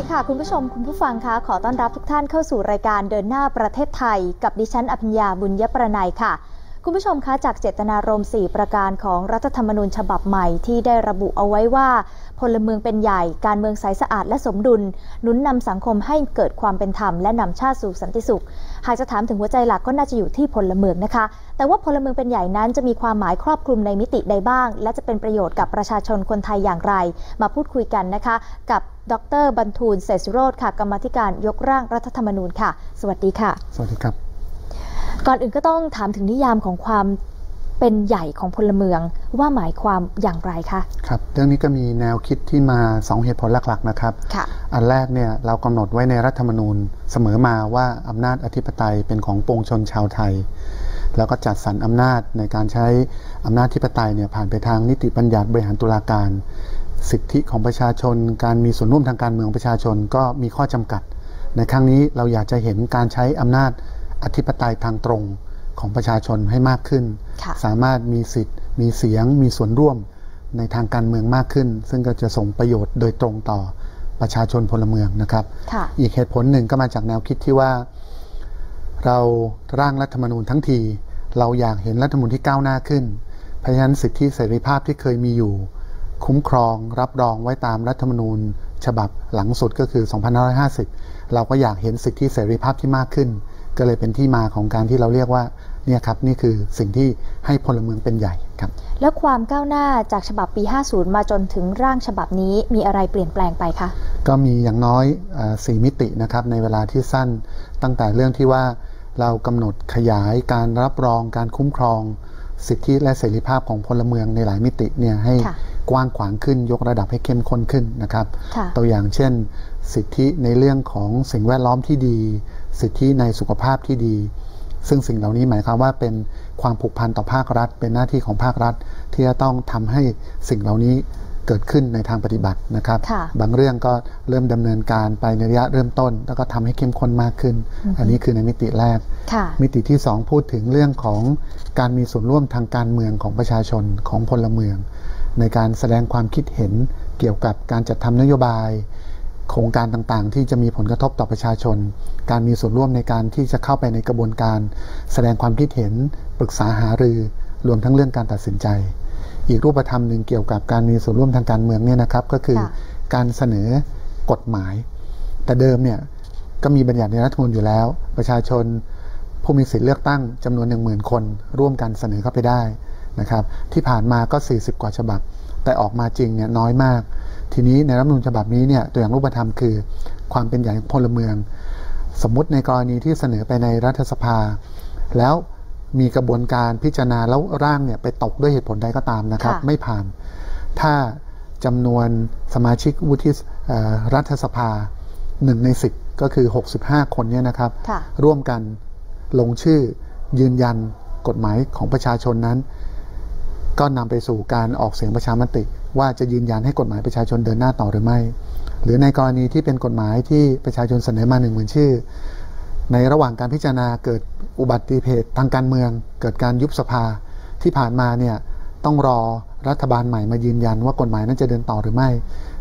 ดีค่ะ คุณผู้ชมคุณผู้ฟังคะขอต้อนรับทุกท่านเข้าสู่รายการเดินหน้าประเทศไทย กับดิฉันอภิญญาบุญยประนัยค่ะ คุณผู้ชมคะจากเจตนารมณ์4ประการของรัฐธรรมนูญฉบับใหม่ที่ได้ระบุเอาไว้ว่า พลเมืองเป็นใหญ่การเมืองใสสะอาดและสมดุลหนุนนำสังคมให้เกิดความเป็นธรรมและนำชาติสู่สันติสุข หากจะถามถึงหัวใจหลักก็น่าจะอยู่ที่พลเมืองนะคะ แต่ว่าพลเมืองเป็นใหญ่นั้นจะมีความหมายครอบคลุมในมิติใดบ้าง และจะเป็นประโยชน์กับประชาชนคนไทยอย่างไร มาพูดคุยกันนะคะ กับดรบรรทูลเศรษฐโรธค่ะกรรมธิการยกร่างรัฐธรรมนูญค่ะ สวัสดีค่ะ สวัสดีครับ ก่อนอื่นก็ต้องถามถึงนิยามของความเป็นใหญ่ของพลเมืองว่าหมายความอย่างไรคะครับเรื่องนี้ก็มีแนวคิดที่มา 2 เหตุผลหลัก ๆ นะครับค่ะอันแรกเนี่ยเรากำหนดไว้ในรัฐธรรมนูญเสมอมาว่าอำนาจอธิปไตยเป็นของปวงชนชาวไทย แล้วก็จัดสรรอำนาจในการใช้อำนาจอธิปไตยเนี่ยผ่านไปทางนิติบัญญัติบริหารตุลาการ สิทธิของประชาชน การมีส่วนร่วมทางการเมืองของประชาชนก็มีข้อจำกัด ในครั้งนี้เราอยากจะเห็นการใช้อำนาจ อธิปไตยทางตรงของประชาชนให้มากขึ้นค่ะสามารถมีสิทธิ์ มีเสียง มีส่วนร่วมในทางการเมืองมากขึ้น ซึ่งก็จะส่งประโยชน์โดยตรงต่อประชาชนพลเมืองนะครับค่ะอีกเหตุผลหนึ่งก็มาจากแนวคิดที่ว่า เราร่างรัฐธรรมนูญทั้งที เราอยากเห็นรัฐธรรมนูญที่ก้าวหน้าขึ้น เพราะฉะนั้นสิทธิเสรีภาพที่เคยมีอยู่ คุ้มครองรับรองไว้ตามรัฐธรรมนูญ ฉบับหลังสุดก็คือ 2550 เราก็อยากเห็นสิทธิเสรีภาพที่มากขึ้น ก็เลยเป็นที่มาของการที่เราเรียกว่าเนี่ยครับนี่คือสิ่งที่ให้พลเมืองเป็นใหญ่ครับแล้วความก้าวหน้าจากฉบับปี 50 มาจนถึงร่างฉบับนี้มีอะไรเปลี่ยนแปลงไปคะก็มีอย่างน้อยเออสี่มิตินะครับในเวลาที่สั้นตั้งแต่เรื่องที่ว่าเรากำหนดขยายการรับรองการคุ้มครองสิทธิและเสรีภาพของพลเมืองในหลายมิติเนี่ยให้ค่ะกว้างขวางขึ้นยกระดับให้เข้มข้นขึ้นนะครับค่ะตัวอย่างเช่น สิทธิในเรื่องของสิ่งแวดล้อมที่ดี สิทธิในสุขภาพที่ดี ซึ่งสิ่งเหล่านี้หมายความว่าเป็นความผูกพันต่อภาครัฐ เป็นหน้าที่ของภาครัฐ ที่จะต้องทำให้สิ่งเหล่านี้เกิดขึ้นในทางปฏิบัตินะครับค่ะบางเรื่องก็เริ่มดำเนินการไปในระยะเริ่มต้น แล้วก็ทำให้เข้มข้นมากขึ้น อันนี้คือในมิติแรกค่ะมิติที่ 2 พูดถึงเรื่องของการมีส่วนร่วมทางการเมืองของประชาชนของพลเมือง ในการแสดงความคิดเห็นเกี่ยวกับการจัดทำนโยบาย โครงการต่างๆ ที่จะมีผลกระทบต่อประชาชน การมีส่วนร่วมในการที่จะเข้าไปในกระบวนการ แสดงความคิดเห็น ปรึกษาหารือ รวมทั้งเรื่องการตัดสินใจ อีกรูปธรรมหนึ่งเกี่ยวกับการมีส่วนร่วมทางการเมืองเนี่ยนะครับ ก็คือค่ะการเสนอกฎหมาย แต่เดิมเนี่ยก็มีบัญญัติในรัฐธรรมนูญอยู่แล้ว ประชาชนผู้มีสิทธิเลือกตั้งจำนวน 1 0,000 คน ร่วมกันเสนอเข้าไปได้นะครับ ที่ผ่านมาก็ 40 กว่าฉบับ แต่ออกมาจริงเนี่ยน้อยมาก ทีนี้ในรัฐธรรมนูญฉบับนี้เนี่ยตัวอย่างรูปธรรมคือ ความเป็นใหญ่ของพลเมือง สมมุติในกรณีที่เสนอไปในรัฐสภา แล้วมีกระบวนการพิจารณาแล้วร่างเนี่ยไปตกด้วยเหตุผลใดก็ตามนะครับค่ะไม่ผ่าน ถ้าจำนวนสมาชิกวุฒิเอ่อรัฐสภาหนึ่งในสิบก็คือ 65 คนเนี่ยนะครับค่ะร่วมกันลงชื่อยืนยันกฎหมายของประชาชนนั้น ก็นำไปสู่การออกเสียงประชามติ ว่าจะยืนยันให้กฎหมายประชาชนเดินหน้าต่อหรือไม่ หรือในกรณีที่เป็นกฎหมายที่ประชาชนเสนอมาหนึ่งหมื่นชื่อ ในระหว่างการพิจารณาเกิดอุบัติเหตุทางการเมือง เกิดการยุบสภาที่ผ่านมาเนี่ยต้องรอรัฐบาลใหม่มายืนยันว่ากฎหมายนั้นจะเดินต่อหรือไม่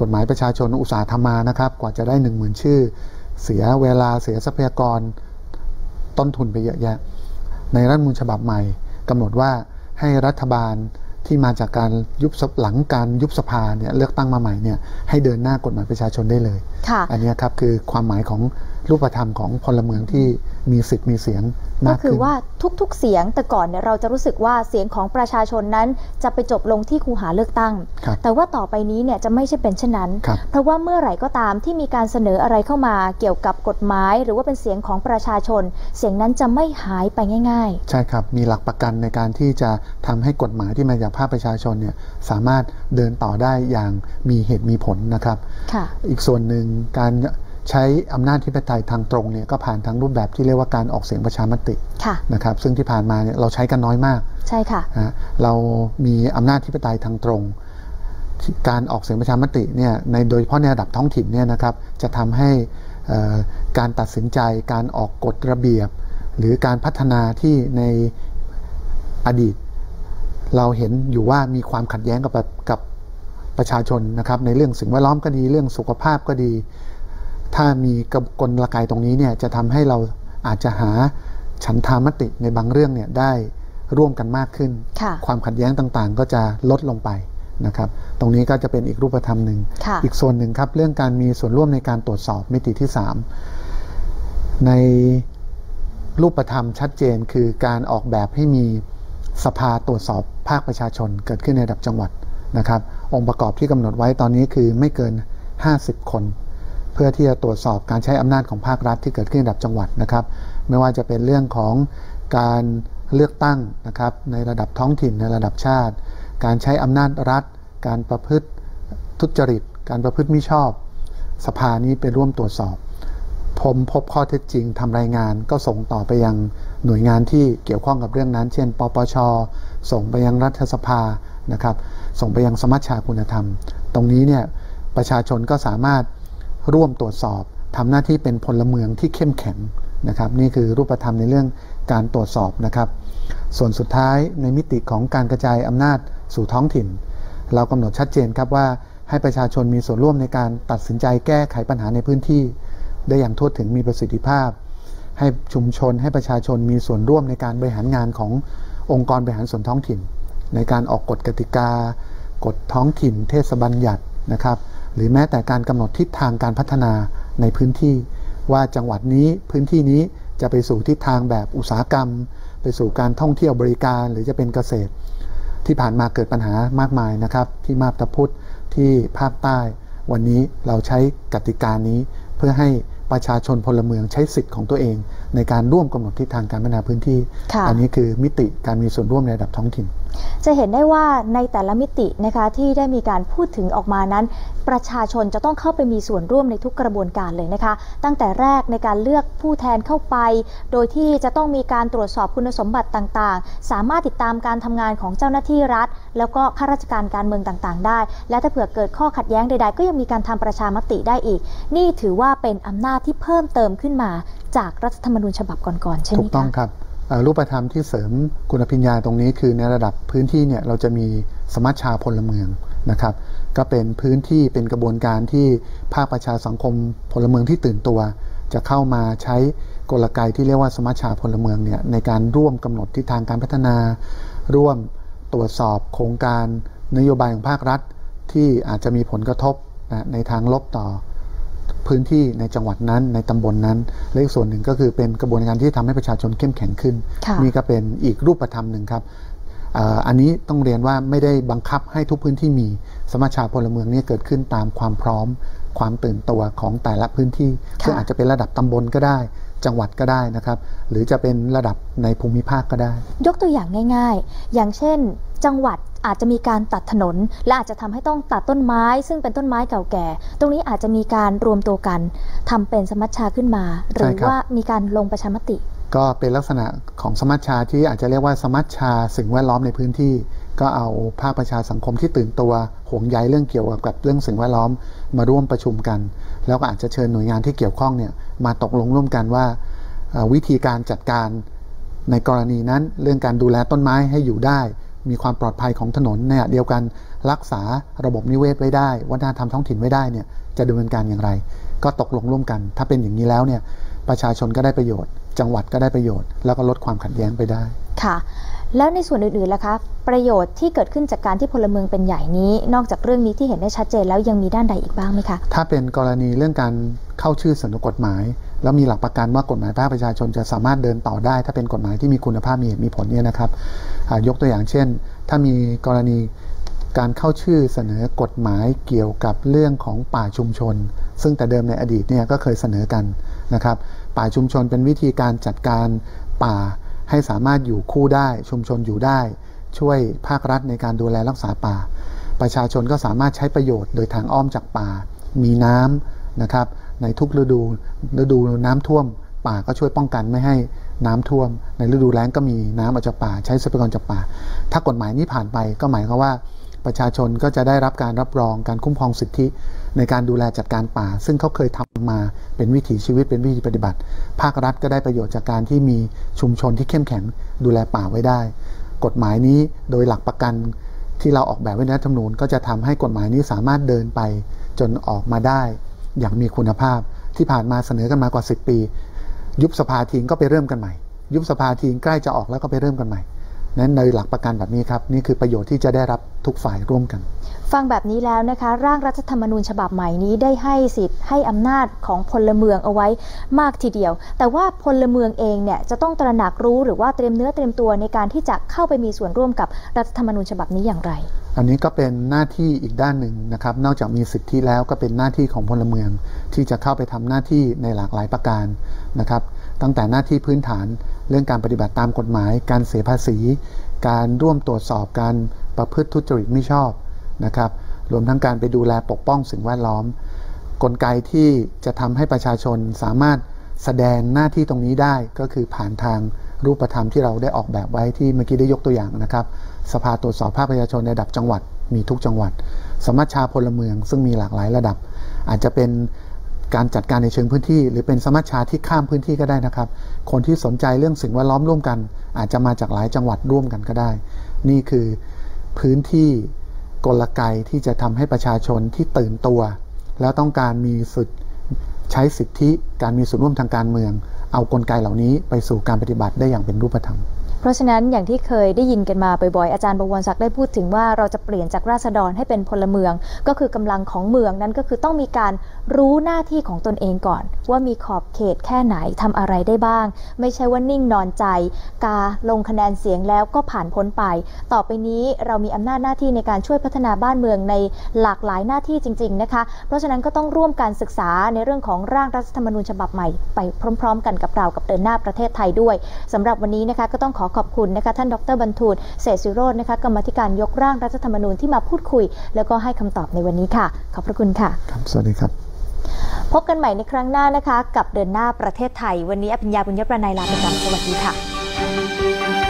กฎหมายประชาชนอุตสาห์ทำมานะครับ กว่าจะได้หนึ่งหมื่นชื่อ เสียเวลาเสียทรัพยากร ต้นทุนไปเยอะแยะ ในรัฐมนูญฉบับใหม่กำหนดว่าให้รัฐบาล ที่มาจากการยุบสภหลังการยุบสภาเนี่ยเลือกตั้งมาใหม่เนี่ยให้เดินหน้ากฎหมายประชาชนได้เลยค่ะอันเนี้ยครับคือความหมายของ รูปธรรมของพลเมืองที่มีสิทธิ์มีเสียงก็มากคือขึ้นว่าทุกๆเสียงแต่ก่อนเนี่ยเราจะรู้สึกว่าเสียงของประชาชนนั้นจะไปจบลงที่คูหาเลือกตั้งครับแต่ว่าต่อไปนี้เนี่ยจะไม่ใช่เป็นเช่นนั้นครับเพราะว่าเมื่อไหร่ก็ตามที่มีการเสนออะไรเข้ามาเกี่ยวกับกฎหมาย หรือว่าเป็นเสียงของประชาชน เสียงนั้นจะไม่หายไปง่ายใช่ครับมีหลักประกันในการที่จะทำให้กฎหมายที่มาจากภาคประชาชนเนี่ยสามารถเดินต่อได้อย่างมีเหตุมีผลนะครับๆค่ะอีกส่วนหนึ่งการ ใช้อำนาจที่เป็นไทยทางตรงเนี่ยก็ผ่านทั้งรูปแบบที่เรียกว่าการออกเสียงประชามติค่ะนะครับ ซึ่งที่ผ่านมาเนี่ยเราใช้กันน้อยมาก ใช่ค่ะนะฮะเรามีอำนาจที่เป็นไตยทางตรงที่การออกเสียงประชามติเนี่ยในโดยเฉพาะในระดับท้องถิ่นเนี่ยนะครับจะทำให้เอ่อการตัดสินใจการออกกฎระเบียบ หรือการพัฒนาที่ในอดีต เราเห็นอยู่ว่ามีความขัดแย้งกับกับประชาชนนะครับในเรื่องสิ่งแวดล้อมก็ดีเรื่องสุขภาพก็ดี ถ้ามีกระกลไกตรงนี้เนี่ยจะทำให้เราอาจจะหาฉันทามติในบางเรื่องเนี่ยได้ร่วมกันมากขึ้นค่ะความขัดแย้งต่างๆ ก็จะลดลงไปนะครับ ตรงนี้ก็จะเป็นอีกรูปธรรมหนึ่งค่ะอีกส่วนหนึ่งครับ เรื่องการมีส่วนร่วมในการตรวจสอบมิติที่ 3 ในรูปธรรมชัดเจนคือการออกแบบให้มีสภาตรวจสอบภาคประชาชนเกิดขึ้นในระดับจังหวัดนะครับ องค์ประกอบที่กำหนดไว้ตอนนี้คือไม่เกิน 50 คนเพื่อที่จะตรวจสอบการใช้อำนาจของภาครัฐที่เกิดขึ้นระดับจังหวัดนะครับ ไม่ว่าจะเป็นเรื่องของการเลือกตั้งนะครับในระดับท้องถิ่นในระดับชาติ การใช้อำนาจรัฐ การประพฤติทุจริต การประพฤติมิชอบ สภานี้ไปร่วมตรวจสอบ ผมพบข้อเท็จจริงทำรายงานก็ส่งต่อไปยังหน่วยงานที่เกี่ยวข้องกับเรื่องนั้น เช่น ปปช ส่งไปยังรัฐสภานะครับ ส่งไปยังสมัชชาคุณธรรม ตรงนี้เนี่ยประชาชนก็สามารถ ร่วมตรวจสอบทำหน้าที่เป็นพลเมืองที่เข้มแข็งนะครับ นี่คือรูปธรรมในเรื่องการตรวจสอบนะครับ ส่วนสุดท้ายในมิติของการกระจายอำนาจสู่ท้องถิ่น เรากำหนดชัดเจนครับว่าให้ประชาชนมีส่วนร่วมในการตัดสินใจแก้ไขปัญหาในพื้นที่ ได้อย่างทั่วถึงมีประสิทธิภาพ ให้ชุมชนให้ประชาชนมีส่วนร่วมในการบริหารงานขององค์กรบริหารส่วนท้องถิ่น ในการออกกฎกติกากฎท้องถิ่น เทศบัญญัตินะครับ หรือแม้แต่การกำหนดทิศทางการพัฒนาในพื้นที่ ว่าจังหวัดนี้พื้นที่นี้จะไปสู่ทิศทางแบบอุตสาหกรรม ไปสู่การท่องเที่ยวบริการหรือจะเป็นเกษตร ที่ผ่านมาเกิดปัญหามากมายนะครับ ที่มาบตาพุธที่ภาคใต้ วันนี้เราใช้กติกานี้เพื่อให้ประชาชนพลเมืองใช้สิทธิ์ของตัวเอง ในการร่วมกำหนดทิศทางการพัฒนาพื้นที่ค่ะอันี้คือมิติการมีส่วนร่วมในระดับท้องถิ่น จะเห็นได้ว่าในแต่ละมิตินะคะที่ได้มีการพูดถึงออกมานั้น ประชาชนจะต้องเข้าไปมีส่วนร่วมในทุกกระบวนการเลยนะคะ ตั้งแต่แรกในการเลือกผู้แทนเข้าไป โดยที่จะต้องมีการตรวจสอบคุณสมบัติต่างๆ สามารถติดตามการทำงานของเจ้าหน้าที่รัฐ แล้วก็ข้าราชการการเมืองต่างๆ ได้ และถ้าเผื่อเกิดข้อขัดแย้งใดๆ ก็ยังมีการทำประชามติได้อีก นี่ถือว่าเป็นอำนาจที่เพิ่มเติมขึ้นมาจากรัฐธรรมนูญฉบับก่อนๆใช่ไหมคะถูกต้องครับ รูปธรรมที่เสริมคุณพิญญาตรงนี้คือในระดับพื้นที่เนี่ยเราจะมีสมัชชาพลเมืองนะครับ ก็เป็นพื้นที่เป็นกระบวนการที่ภาคประชาสังคมพลเมืองที่ตื่นตัว จะเข้ามาใช้กลไกที่เรียกว่าสมัชชาพลเมืองเนี่ยในการร่วมกำหนดทิศทางการพัฒนา ร่วมตรวจสอบโครงการนโยบายของภาครัฐ ที่อาจจะมีผลกระทบนะในทางลบต่อ พื้นที่ในจังหวัดนั้นในตำบลนนั้น และอีกส่วนหนึ่งก็คือเป็นกระบวนการที่ทำให้ประชาชนเข้มแข็งขึ้นค่ะนี่ก็เป็นอีกรูปธรรมหนึ่งครับเอ่ออันนี้ต้องเรียนว่าไม่ได้บังคับให้ทุกพื้นที่มีสมัชชาพลเมืองเนี่ยเกิดขึ้นตามความพร้อม ความตื่นตัวของแต่ละพื้นที่ค่ะซึ่งอาจจะเป็นระดับตำบลก็ได้ จังหวัดก็ได้นะครับ หรือจะเป็นระดับในภูมิภาคก็ได้ ยกตัวอย่างง่าย ๆ อย่างเช่น จังหวัดอาจจะมีการตัดถนน และอาจจะทำให้ต้องตัดต้นไม้ ซึ่งเป็นต้นไม้เก่าแก่ ตรงนี้อาจจะมีการรวมตัวกันทำเป็นสมัชชาขึ้นมา หรือใช่ครับว่ามีการลงประชามติ ก็เป็นลักษณะของสมัชชาที่อาจจะเรียกว่าสมัชชาสิ่งแวดล้อมในพื้นที่ ก็เอาภาคประชาสังคมที่ตื่นตัวห่วงใยเรื่องเกี่ยวกับเรื่องสิ่งแวดล้อมมาร่วมประชุมกัน แล้วก็อาจจะเชิญหน่วยงานที่เกี่ยวข้องเนี่ยมาตกลงร่วมกันว่าเอ่อวิธีการจัดการในกรณีนั้นเรื่องการดูแลต้นไม้ให้อยู่ได้ มีความปลอดภัยของถนนเนี่ยเดียวกันรักษาระบบนิเวศไว้ได้ วัฒนธรรมท้องถิ่นไว้ได้เนี่ยจะดำเนินการอย่างไร ก็ตกลงร่วมกัน ถ้าเป็นอย่างนี้แล้วเนี่ยประชาชนก็ได้ประโยชน์ จังหวัดก็ได้ประโยชน์ แล้วก็ลดความขัดแย้งไปได้ค่ะ แล้วในส่วนอื่นๆล่ะคะประโยชน์ที่เกิดขึ้นจากการที่พลเมืองเป็นใหญ่นี้ นอกจากเรื่องนี้ที่เห็นได้ชัดเจนแล้วยังมีด้านใดอีกบ้างไหมคะถ้าเป็นกรณีเรื่องการเข้าชื่อเสนอกฎหมาย แล้วมีหลักประกันว่ากฎหมายภาคประชาชนจะสามารถเดินต่อได้ ถ้าเป็นกฎหมายที่มีคุณภาพมีเหตุมีผลเนี่ยนะครับยกตัวอย่างเช่น ถ้ามีกรณีการเข้าชื่อเสนอกฎหมายเกี่ยวกับเรื่องของป่าชุมชน ซึ่งแต่เดิมในอดีตเนี่ยก็เคยเสนอกันนะครับ ป่าชุมชนเป็นวิธีการจัดการป่าให้สามารถอยู่คู่ได้ ชุมชนอยู่ได้ ช่วยภาครัฐในการดูแลรักษาป่า ประชาชนก็สามารถใช้ประโยชน์โดยทางอ้อมจากป่า มีน้ำนะครับ ในทุกฤดู ฤดูน้ำท่วม ป่าก็ช่วยป้องกันไม่ให้น้ำท่วม ในฤดูแล้งก็มีน้ำออกจากป่า ใช้ทรัพยากรจากป่า ถ้ากฎหมายนี้ผ่านไปก็หมายความว่าประชาชนก็จะได้รับการรับรองการคุ้มครองสิทธิ ในการดูแลจัดการป่า ซึ่งเขาเคยทำมาเป็นวิถีชีวิตเป็นวิธีปฏิบัติ ภาครัฐก็ได้ประโยชน์จากการที่มีชุมชนที่เข้มแข็งดูแลป่าไว้ได้ กฎหมายนี้โดยหลักประกันที่เราออกแบบไว้ในรัฐธรรมนูญก็จะทำให้กฎหมายนี้สามารถเดินไปจนออกมาได้ อย่างมีคุณภาพที่ผ่านมาเสนอกันมากว่า 10 ปี ยุบสภาทิ้งก็ไปเริ่มกันใหม่ ยุบสภาทิ้งใกล้จะออกแล้วก็ไปเริ่มกันใหม่ นั้นในหลักประกันแบบนี้ครับนี่คือประโยชน์ที่จะได้รับทุกฝ่ายร่วมกัน ฟังแบบนี้แล้วนะคะ ร่างรัฐธรรมนูญฉบับใหม่นี้ได้ให้สิทธิ์ให้อำนาจของพลเมืองเอาไว้มากทีเดียว แต่ว่าพลเมืองเองเนี่ยจะต้องตระหนักรู้หรือว่าเตรียมเนื้อเตรียมตัวในการที่จะเข้าไปมีส่วนร่วมกับรัฐธรรมนูญฉบับนี้อย่างไร อันนี้ก็เป็นหน้าที่อีกด้านหนึ่งนะครับ นอกจากมีสิทธิแล้วก็เป็นหน้าที่ของพลเมือง ที่จะเข้าไปทำหน้าที่ในหลากหลายประการนะครับ ตั้งแต่หน้าที่พื้นฐาน เรื่องการปฏิบัติตามกฎหมาย การเสียภาษี การร่วมตรวจสอบการประพฤติทุจริตไม่ชอบนะครับรวมทั้งการไปดูแลปกป้องสิ่งแวดล้อม กลไกที่จะทำให้ประชาชนสามารถแสดงหน้าที่ตรงนี้ได้ก็คือผ่านทางรูปธรรมที่เราได้ออกแบบไว้ที่เมื่อกี้ได้ยกตัวอย่างนะครับ สภาตรวจสอบภาคประชาชนในระดับจังหวัดมีทุกจังหวัด สมัชชาพลเมืองซึ่งมีหลากหลายระดับ อาจจะเป็น การจัดการในเชิงพื้นที่ หรือเป็นสมัชชาที่ข้ามพื้นที่ก็ได้นะครับ คนที่สนใจเรื่องสิ่งแวดล้อมร่วมกัน อาจจะมาจากหลายจังหวัดร่วมกันก็ได้ นี่คือพื้นที่กลไกที่จะทำให้ประชาชนที่ตื่นตัว แล้วต้องการมีสิทธิ์ใช้สิทธิ การมีส่วนร่วมทางการเมือง เอากลไกเหล่านี้ไปสู่การปฏิบัติได้อย่างเป็นรูปธรรม เพราะฉะนั้นอย่างที่เคยได้ยินกันมาบ่อยๆอาจารย์บวรศักดิ์ได้พูดถึงว่าเราจะเปลี่ยนจากราษฎรให้เป็นพลเมือง ก็คือกำลังของเมืองนั้นก็คือต้องมีการรู้หน้าที่ของตนเองก่อน ว่ามีขอบเขตแค่ไหนทำอะไรได้บ้าง ไม่ใช่ว่านิ่งนอนใจ กาลงคะแนนเสียงแล้วก็ผ่านพ้นไป ต่อไปนี้เรามีอำนาจหน้าที่ในการช่วยพัฒนาบ้านเมืองในหลากหลายหน้าที่จริง ๆนะคะ เพราะฉะนั้นก็ต้องร่วมการศึกษาในเรื่องของร่างรัฐธรรมนูญฉบับใหม่ไปพร้อม ๆ กันกับเรากับเดินหน้าประเทศไทยด้วยสำหรับวันนี้นะคะก็ต้องขอขอบคุณนะคะท่านดรบรรทูลเศรษฐศิโรจน์นะคะกรรมาธิการยกร่างรัฐธรรมนูญที่มาพูดคุย แล้วก็ให้คำตอบในวันนี้ค่ะ ขอบพระคุณค่ะครับสวัสดีครับพบกันใหม่ในครั้งหน้านะคะ กับเดินหน้าประเทศไทย วันนี้อภิญญาบุญยประนายลาไปก่อนสวัสดีค่ะ